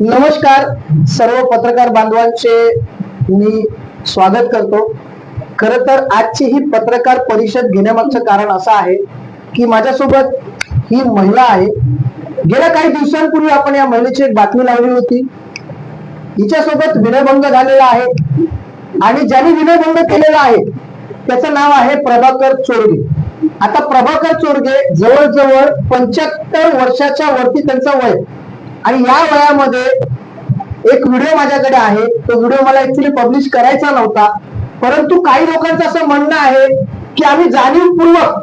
नमस्कार सर्व पत्रकार बांधवांचे मी स्वागत करतो. खर तर आजची ही पत्रकार परिषद घेण्यामागचं कारण असं आहे की माझ्यासोबत ही महिला आहे. गेल्या काही दिवसांपूर्वी आपण या महिलेची एक बातमी लावली होती. हिच्यासोबत विनयभंग झालेला आहे आणि ज्याने विनयभंग केलेला आहे त्याचं नाव आहे प्रभाकर चोरगे. आता प्रभाकर चोरगे जवळजवळ पंच्याहत्तर वर्षाच्या वरती त्यांचा वय आणि या वयामध्ये एक व्हिडिओ माझ्याकडे आहे. तो व्हिडिओ मला ऍक्च्युली पब्लिश करायचा नव्हता. परंतु काही लोकांचं असं म्हणणं आहे की आम्ही जाणीवपूर्वक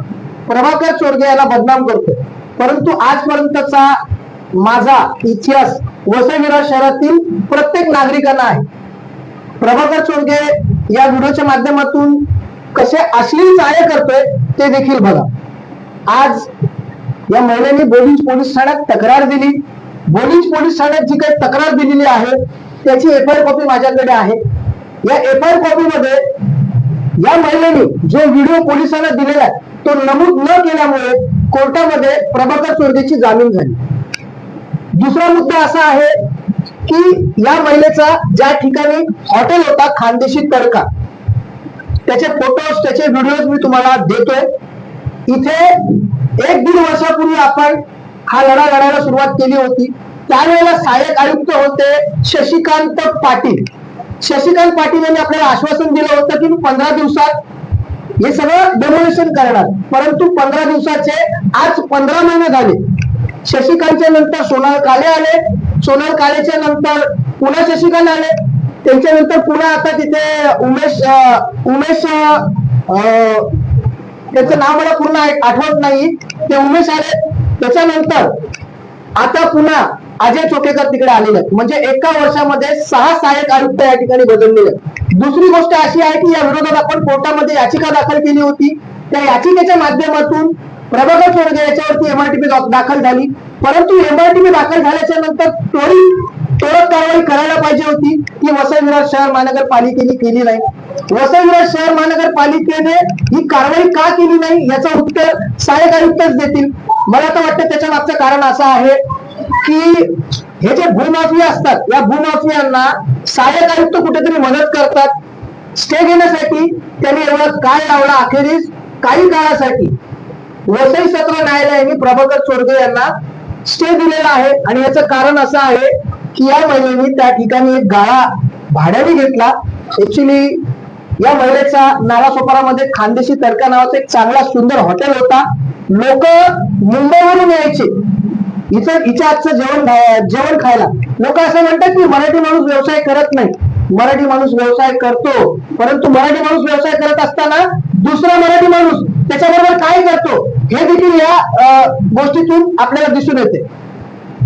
प्रभाकर चोरगे याला बदनाम करतो. परंतु आजपर्यंतचा माझा इतिहास वसईविरा शहरातील प्रत्येक नागरिकांना आहे. प्रभाकर चोरगे या व्हिडिओच्या माध्यमातून कसे अश्लील कार्य करतोय ते देखील बघा. आज या महिलेने बोलीज पोलीस ठाण्यात तक्रार दिली. बोलीज पोलीस ठाण्यात जी काही तक्रार दिलेली आहे त्याची एफ आय कॉपी माझ्याकडे आहे. या एफ आय कॉपी मध्ये या महिलेने जो व्हिडिओ पोलिसांना दिलेला आहे तो नमूद न केल्यामुळे कोर्टामध्ये प्रभाकर चोरगेची जामीन झाली. दुसरा मुद्दा असा आहे की या महिलेचा ज्या ठिकाणी हॉटेल होता खानदेशी तडका त्याचे फोटोज त्याचे व्हिडिओज मी तुम्हाला देतोय. इथे एक दीड वर्षापूर्वी आपण हा लढा लढायला सुरुवात केली होती. त्यावेळेला सहाय्यक आयुक्त होते शशिकांत पाटील. शशिकांत पाटील यांनी आपल्याला आश्वासन दिलं होतं की पंधरा दिवसात हे सगळं डेमोलेशन करणार. परंतु पंधरा दिवसाचे आज पंधरा महिने झाले. शशिकांतच्या नंतर सोनार काले आले. सोनार कालेच्या नंतर पुन्हा शशिकांत आले. त्यांच्यानंतर पुन्हा आता तिथे उमेश उमेश अं, त्याचं नाव मला पूर्ण आठवत नाही. ते उमेश आले. त्याच्यानंतर आता पुन्हा अजय चोकेकर तिकडे आलेले आहेत. म्हणजे एका वर्षामध्ये सहा सहाय्यक आयुक्त या ठिकाणी बदललेले आहेत. दुसरी गोष्ट अशी आहे की या विरोधात आपण कोर्टामध्ये याचिका दाखल केली होती. त्या याचिकेच्या माध्यमातून प्रभाकर चोरगे याच्यावरती एमआरटीपी दाखल झाली. परंतु एमआरटीपी दाखल झाल्याच्यानंतर त्वरित त्वरित कारवाई करायला पाहिजे होती. ती वसई विराट शहर महानगरपालिकेने केली नाही. वसई विराट शहर महानगरपालिकेने ही कारवाई का केली नाही याचं उत्तर सहाय्यक आयुक्तच देतील. मला तर वाटतं त्याच्या मागचं कारण असं आहे. की हे जे भूमाफिया असतात या भूमाफियांना सहाय्यक आयुक्त कुठेतरी मदत करतात. स्टे घेण्यासाठी त्यांनी एवढा काय लावला अखेरीस काही काळासाठी. वसई सत्र न्यायालयाने प्रभाकर चोरगे यांना स्टे दिलेला आहे. आणि याचं कारण असं आहे की या महिलेने त्या ठिकाणी एक गाळा भाड्याने घेतला. ऍक्च्युली या महिलेचा नालासोपारामध्ये खानदेशी तडका नावाचा एक चांगला सुंदर हॉटेल होता. लोक मुंबईवरून यायचे. इथं हिच्या आजचं जेवण जेवण खायला. लोक असं म्हणतात की मराठी माणूस व्यवसाय करत नाही. मराठी माणूस व्यवसाय करतो. परंतु मराठी माणूस व्यवसाय करत असताना दुसरा मराठी माणूस त्याच्याबरोबर काय करतो हे देखील या गोष्टीतून आपल्याला दिसून येते.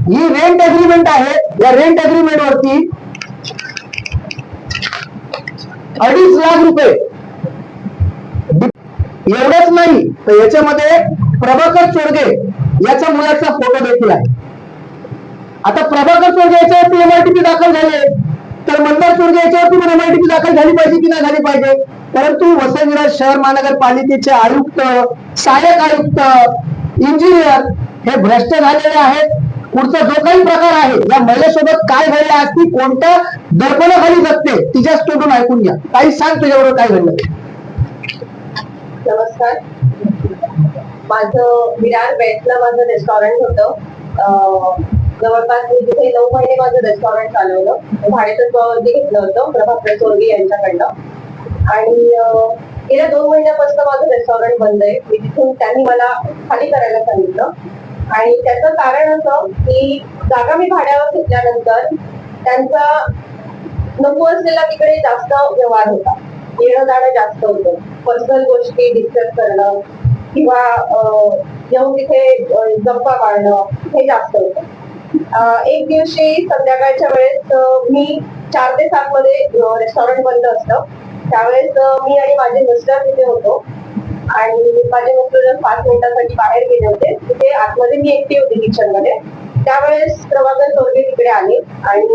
ही रेंट अग्रीमेंट आहे. या रेंट अग्रीमेंट वरती अडीच लाख रुपये. एवढंच नाही तर याच्यामध्ये प्रभाकर चोडगे याच्या मुलाचा फोटो देखील आहे. आता प्रभाकर चोरगे याच्यावरती एमआयटीपी दाखल झाले तर मंदार चोरगे याच्यावरती पण एमआयटीपी दाखल झाली पाहिजे की नाही झाली पाहिजे? परंतु वसई शहर महानगरपालिकेचे आयुक्त सहाय्यक आयुक्त इंजिनियर हे भ्रष्ट झालेले आहेत. पुढचा जो काही प्रकार आहे या महिलेसोबत काय घडलं आज ती कोणत्या दर्पणाखाली जगते तिच्याच तोडून ऐकून घ्या. काही सांग तुझ्याबरोबर काय घडलं. नमस्कार. माझं विरार वेस्टला माझं रेस्टॉरंट होतं. जवळपास मी तिथे नऊ महिने माझं रेस्टॉरंट चालवलं. भाडेतत्वावरती घेतलं होतं प्रभाकर चोरगे यांच्याकडनं. आणि गेल्या दोन महिन्यापासून माझं रेस्टॉरंट बंद आहे. मी तिथून त्यांनी मला खाली करायला सांगितलं. आणि त्याचं कारण असं की जागा मी भाड्यावर घेतल्यानंतर त्यांचा नको असलेला तिकडे जास्त व्यवहार होता. येणं जाणं जास्त होतं. पर्सनल गोष्टी डिस्कस करणं किंवा येऊन तिथे गप्पा मारणं हे जास्त होतं. एक दिवशी संध्याकाळच्या वेळेस मी चार ते सात मध्ये रेस्टॉरंट बंद असतं. त्यावेळेस मी आणि माझे मिस्टर तिथे होतो. आणि माझे मिस्टर पाच मिनिटांसाठी बाहेर गेले होते तिथे आतमध्ये मी एकटी होती किचनमध्ये त्यावेळेस प्रभाकर चौधरी तिकडे आले आणि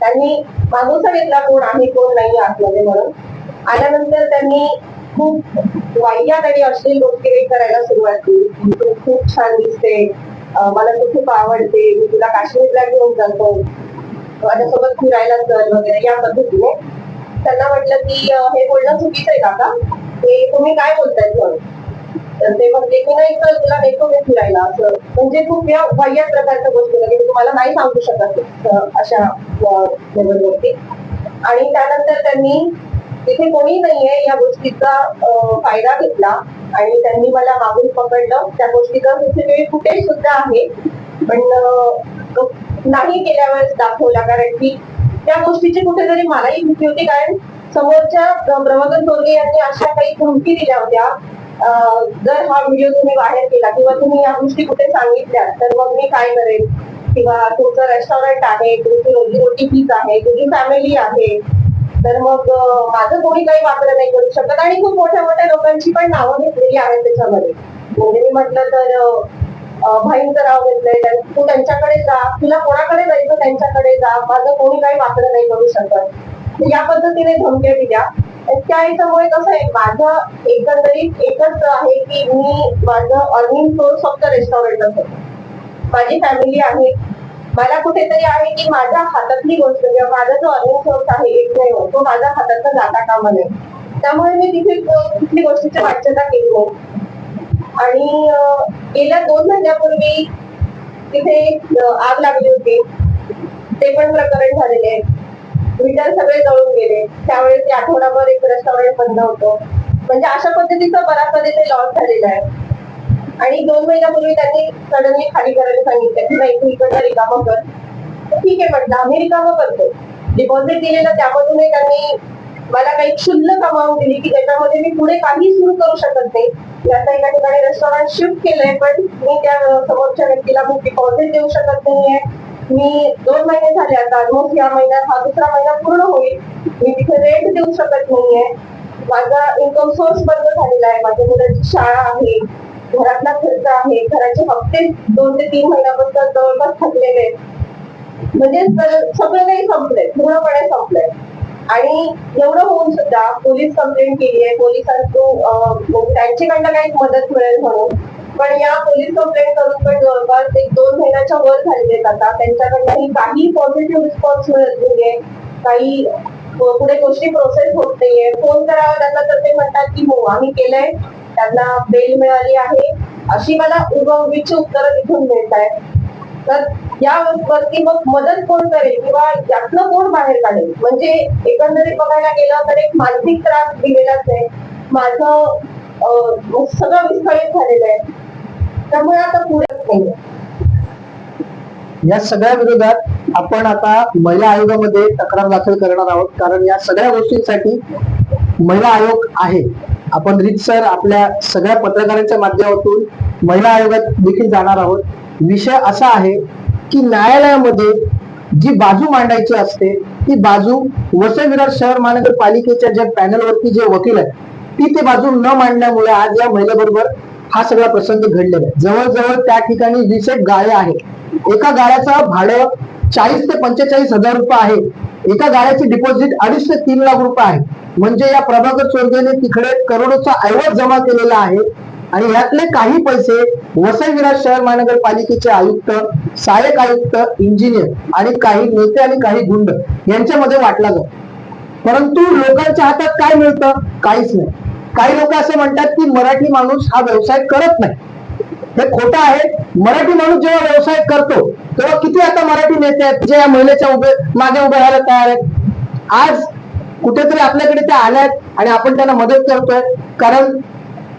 त्यांनी मागून घेतला कोण आहे कोण नाही आतमध्ये? म्हणून. आल्यानंतर त्यांनी खूप वाह्यात आणि अश्लील गोष्टी करायला सुरुवात केली. तू खूप छान दिसते. मला तू खूप आवडते. मी तुला काश्मीरला घेऊन जातो. माझ्यासोबत फिरायला चल वगैरे या पद्धतीने. त्यांना म्हटलं की हे बोलणं चुकीचं आहे काका. हे तुम्ही काय बोलताय म्हणून तर ते म्हणते की नाही तर तुला नेतो मी फिरायला. असं. म्हणजे खूप या वाह्यात प्रकारच्या गोष्टी की मी तुम्हाला नाही सांगू शकत अशा लेवलवरती आणि त्यानंतर त्यांनी तिथे कोणी नाहीये या गोष्टीचा फायदा घेतला आणि त्यांनी मला मागून पकडलं. त्या गोष्टीचा सीसीटीव्ही फुटेज सुद्धा आहे. पण नाही केल्यावर दाखवला कारण की त्या गोष्टीची कुठेतरी मलाही भीती होती. कारण समोरच्या प्रभाकर चोरगे यांनी अशा काही धमकी दिल्या होत्या. जर हा व्हिडिओ तुम्ही बाहेर केला किंवा तुम्ही या गोष्टी कुठे सांगितल्या तर मग मी काय करेन? किंवा तुमचं रेस्टॉरंट आहे तुमची रोजी रोटी हीच आहे तुझी फॅमिली आहे. तर मग माझं कोणी काही वापरं नाही करू शकत. आणि खूप मोठ्या मोठ्या लोकांची पण नावं घेतलेली आहेत त्याच्यामध्ये. म्हणजे मी म्हटलं तर भाईंचं नाव घेतलंय तर तू त्यांच्याकडे जा. तुला कोणाकडे जायचं त्यांच्याकडे जा. माझं कोणी काही वापरं नाही करू शकत. या पद्धतीने धमक्या दिल्या. आणि त्या याच्यामुळे कसं आहे माझं एकंदरीत एकच आहे की मी माझं अर्निंग सोर्स फक्त रेस्टॉरंटच होतं माझी फॅमिली आहे. मला कुठेतरी आहे की माझ्या हातातली गोष्ट किंवा माझा जो अर्निंग सोर्स आहे एक नाही हो, तो माझ्या हातातला जाता कामा नये. त्यामुळे मी तिथे कुठली गोष्टीची वाच्यता केली आणि गेल्या दोन महिन्यापूर्वी तिथे आग लागली होती. ते पण प्रकरण झालेले आहे मीटर सगळे जळून गेले. त्यावेळेस ते आठवडाभर एक रेस्टॉरंट बंद होतं. म्हणजे अशा पद्धतीचा बराचसा ते लॉस झालेला आहे. आणि दोन महिन्यापूर्वी त्यांनी सडनली खाली करायला सांगितलं की नाही तू इकडचं रिकामं कर. ठीक आहे म्हटलं आम्ही रिकामं करतो. डिपॉझिट दिलेलं त्यामधूनही त्यांनी मला काही क्षुल्लक अमाऊंट दिली की त्याच्यामध्ये मी पुढे काही सुरू करू शकत नाही. मी आता एका ठिकाणी रेस्टॉरंट शिफ्ट केलंय पण मी त्या समोरच्या व्यक्तीला मी डिपॉझिट देऊ शकत नाहीये. मी दोन महिने झाले आता ऑलमोस्ट या महिन्यात हा दुसरा महिना पूर्ण होईल. मी तिथे रेंट देऊ शकत नाहीये. माझा इन्कम सोर्स बंद झालेला आहे माझ्या मुलाची शाळा आहे. घरातला खर्च आहे. घराचे हप्ते दोन ते तीन महिन्यापासून जवळपास थकलेले आहेत. म्हणजे सगळं काही संपलंय. पूर्णपणे संपलंय. आणि एवढं होऊन सुद्धा पोलीस कंप्लेंट केली आहे. पोलिसांकडून म्हणजे त्यांच्याकडनं काही मदत मिळेल म्हणून. पण या पोलीस कंप्लेंट करून पण जवळपास एक दोन महिन्याच्या वर झालेले आता. त्यांच्याकडनंही काही पॉझिटिव्ह रिस्पॉन्स मिळत नाहीये. काही पुढे गोष्टी प्रोसेस होत नाहीये. फोन करावा त्यांना तर ते म्हणतात की हो आम्ही केलंय. त्यांना बेल मिळाली आहे. अशी मला उगववीची उत्तरं तिथून मिळत आहेत. तर यावरती मग मदत कोण करेल किंवा यातनं कोण बाहेर काढेल? म्हणजे एकंदरीत बघायला गेलं तर एक मानसिक त्रास दिलेलाच आहे. माझं सगळं विस्कळीत झालेलं आहे. त्यामुळे आता पुढे नाही. या सगळ्या विरोधात आपण आता महिला आयोगामध्ये तक्रार दाखल करणार आहोत. कारण या सगळ्या गोष्टींसाठी महिला आयोग आहे. आपण रीतसर आपल्या सगळ्या पत्रकारांच्या माध्यमातून महिला आयोगात देखील जाणार आहोत. विषय असा आहे की न्यायालयामध्ये जी बाजू मांडायची असते ती बाजू वसई विरार शहर महानगरपालिकेच्या ज्या पॅनलवरती जे वकील आहेत ती ते बाजू न मांडल्यामुळे आज या महिलेबरोबर हा सगळा प्रसंग घडलेला आहे. जवळजवळ त्या ठिकाणी वीस एक गाळ्या आहेत. एका गाळ्याचं भाडं चाळीस ते पंचेचाळीस हजार रुपये आहे. एका गाळ्याची डिपॉझिट अडीच ते तीन लाख रुपये आहे. म्हणजे या प्रभाकर चोरगेने तिकडे करोडोचा ऐवज जमा केलेला आहे. आणि यातले काही पैसे वसईविराज शहर महानगरपालिकेचे आयुक्त सहाय्यक आयुक्त इंजिनियर आणि काही नेते आणि काही गुंड यांच्यामध्ये वाटला जातो. परंतु लोकांच्या हातात काय मिळतं? काहीच नाही. काही लोक असे म्हणतात की मराठी माणूस हा व्यवसाय करत नाही. हे खोटं आहे. मराठी माणूस जेव्हा व्यवसाय करतो तेव्हा किती आता मराठी नेते आहेत जे या महिलेच्या उभे मागे उभे राहायला तयार आहेत? आज कुठेतरी आपल्याकडे त्या आल्या आहेत आणि आपण त्यांना मदत करतोय. कारण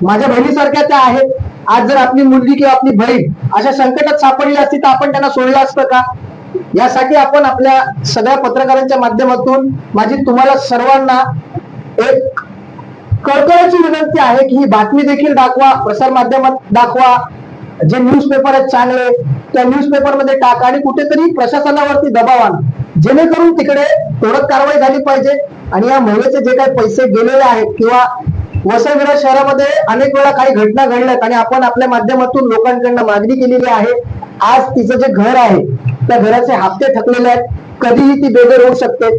माझ्या बहिणीसारख्या त्या आहेत. आज जर आपली मुलगी किंवा आपली बहीण अशा संकटात सापडली असती तर आपण त्यांना सोडलं असतं का? यासाठी आपण आपल्या सगळ्या पत्रकारांच्या माध्यमातून माझी तुम्हाला सर्वांना एक कळकळाची विनंती आहे की ही बातमी देखील दाखवा प्रसार माध्यमात दाखवा. जे न्यूज पेपर आहेत चांगले त्या न्यूज पेपरमध्ये टाका आणि कुठेतरी प्रशासनावरती दबाव आणा. जेणेकरून तिकडे त्वरित कारवाई झाली पाहिजे. आणि या महिलेचे जे काही पैसे गेलेले आहेत किंवा वसईविरा शहरामध्ये अनेक वेळा काही घटना घडल्यात आणि आपण आपल्या माध्यमातून लोकांकडनं मागणी केलेली आहे आज तिचं जे घर आहे त्या घराचे हप्ते थकलेले आहेत कधीही ती बेघर होऊ शकते.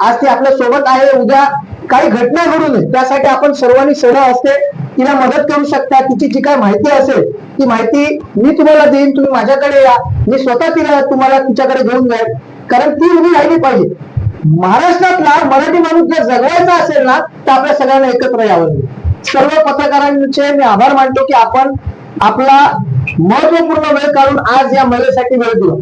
आज ती आपल्यासोबत आहे उद्या काही घटना घडू नये त्यासाठी आपण सर्वांनी सेवा असते तिला मदत करू शकता तिची जी काय माहिती असेल ती माहिती मी तुम्हाला देईन तुम्ही माझ्याकडे या मी स्वतः तिला तुम्हाला तिच्याकडे घेऊन जाईल कारण ती उभी राहिली पाहिजे. महाराष्ट्रातला मराठी माणूस जर जगवायचा असेल ना तर आपल्या सगळ्यांना एकत्र यावं लागेल. सर्व पत्रकारांचे मी आभार मानतो की आपण आपला महत्त्वपूर्ण वेळ काढून आज या महिलेसाठी वेळ दिला.